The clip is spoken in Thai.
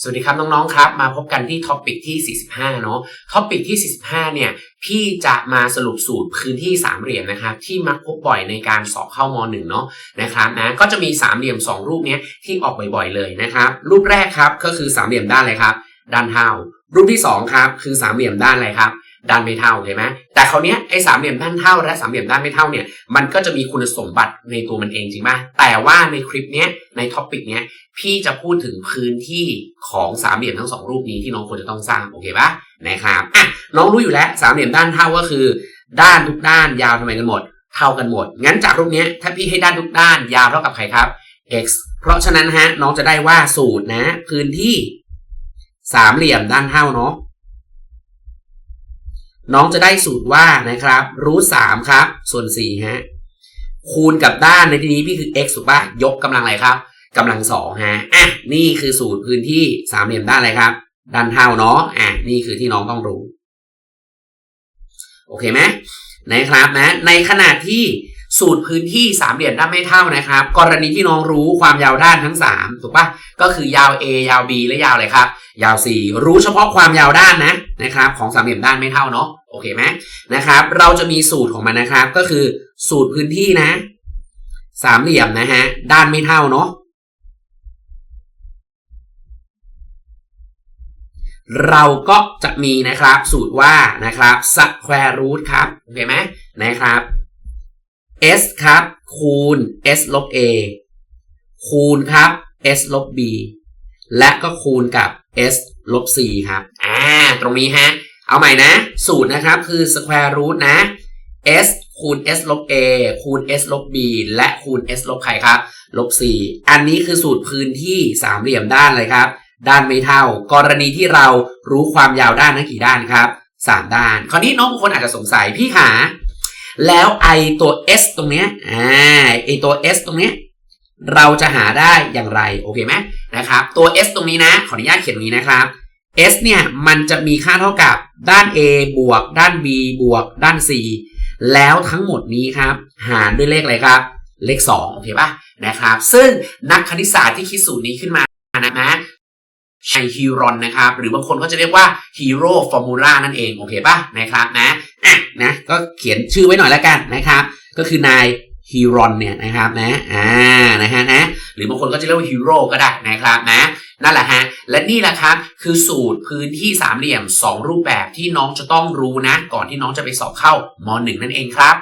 สวัสดีครับน้องๆครับ มาพบกันที่ท็อปิกที่ 45 เนาะท็อปิกที่ 45 เนี่ย พี่จะมาสรุปสูตรพื้นที่สามเหลี่ยมนะครับ ที่มักพบบ่อยในการสอบเข้าม .1 เนาะนะครับนะก็จะมีสามเหลี่ยม 2 รูปเนี้ยที่ออกบ่อยๆเลยนะครับ รูปแรกครับก็คือสามเหลี่ยมด้านอะไรครับ ด้านเท่า รูปที่สองครับ คือสามเหลี่ยมด้านอะไรครับ ด้านไม่เท่าเห็นไหมแต่คราวเนี้ยไอ้สามเหลี่ยมด้านเท่าและสามเหลี่ยมด้านไม่เท่าเนี่ยมันก็จะมีคุณสมบัติในตัวมันเองจริงป่ะแต่ว่าในคลิปเนี้ยในท็อปิกเนี้ยพี่จะพูดถึงพื้นที่ของสามเหลี่ยมทั้งสองรูปนี้ที่น้องควรจะต้องสร้างโอเคป่ะนะครับอะน้องรู้อยู่แล้วสามเหลี่ยมด้านเท่าก็คือ ด้านทุกด้านยาวทำไมกันหมด เท่ากันหมด งั้นจากรูปเนี้ยถ้าพี่ให้ด้านทุกด้านยาวเท่ากับใครครับ x เพราะฉะนั้นฮะน้องจะได้ว่าสูตรนะ พื้นที่สามเหลี่ยมด้านเท่าเนาะ น้องจะได้สูตรว่านะครับรูทสามครับ ส่วนสี่ฮะคูณกับด้านในที่นี้พี่คือ x ถูกป่ะยกกำลังอะไรครับกำลังสองฮะอะนี่คือสูตรพื้นที่สามเหลี่ยมด้านอะไรครับ ด้านเท่าเนาะอะนี่คือที่น้องต้องรู้ โอเคไหมนะครับนะ ในขณะที่ สูตรพื้นที่สามเหลี่ยมด้านไม่เท่านะครับ กรณีที่น้องรู้ความยาวด้านทั้งสามถูกปะก็คือยาว A ยาว B และยาวอะไรครับ ยาว C รู้เฉพาะความยาวด้านนะนะครับ ของสามเหลี่ยมด้านไม่เท่าเนาะโอเคไหมนะครับ เราจะมีสูตรของมันนะครับ ก็คือสูตรพื้นที่นะ สามเหลี่ยมนะฮะด้านไม่เท่าเนาะเราก็จะมีนะครับสูตรว่านะครับ square root ครับโอเคไหมนะครับ s ครับ คูณ s ลบ a คูณครับ s ลบ b และก็คูณกับ s ลบ c ครับ อ่า ตรงนี้ฮะ เอาใหม่นะ สูตรนะครับคือ square root นะ s คูณ s ลบ a คูณ s ลบ b และคูณ s ลบใครครับ ลบ c อันนี้คือสูตรพื้นที่สามเหลี่ยมด้านเลยครับ ด้านไม่เท่า กรณีที่เรารู้ความยาวด้านนั้นกี่ด้านครับสามด้าน คราวนี้น้องบางคนอาจจะสงสัยพี่ขา แล้วไอตัว s ตรงเนี้ยอ่าไอตัว s ตรงเนี้ยเราจะหาได้อย่างไรโอเคไหมนะครับตัว s ตรงนี้นะ ขออนุญาตเขียนตรงนี้นะครับ s เนี่ยมันจะมีค่าเท่ากับด้าน a บวก ด้าน b บวก ด้าน c แล้วทั้งหมดนี้ครับ หารด้วยเลขอะไรครับ เลข2โอเคป่ะนะครับ ซึ่งนักคณิตศาสตร์ที่คิดสูตรนี้ขึ้นมานะ นะใช้ฮีรอนนะครับ หรือบางคนก็จะเรียกว่าฮีโร่ฟอร์มูล่านั่นเอง โอเคป่ะนะครับนะอะนะก็เขียนชื่อไว้หน่อยแล้วกันนะครับ ก็คือนายฮีรอนเนี่ยนะครับนะอ่านะฮะนะหรือบางคนก็จะเรียกว่าฮีโร่ก็ได้นะครับนะนั่นแหละฮะและนี่แหละครับคือสูตรพื้นที่สามเหลี่ยม 2 รูปแบบที่น้องจะต้องรู้นะ ก่อนที่น้องจะไปสอบเข้าม .1 นั่นเองครับ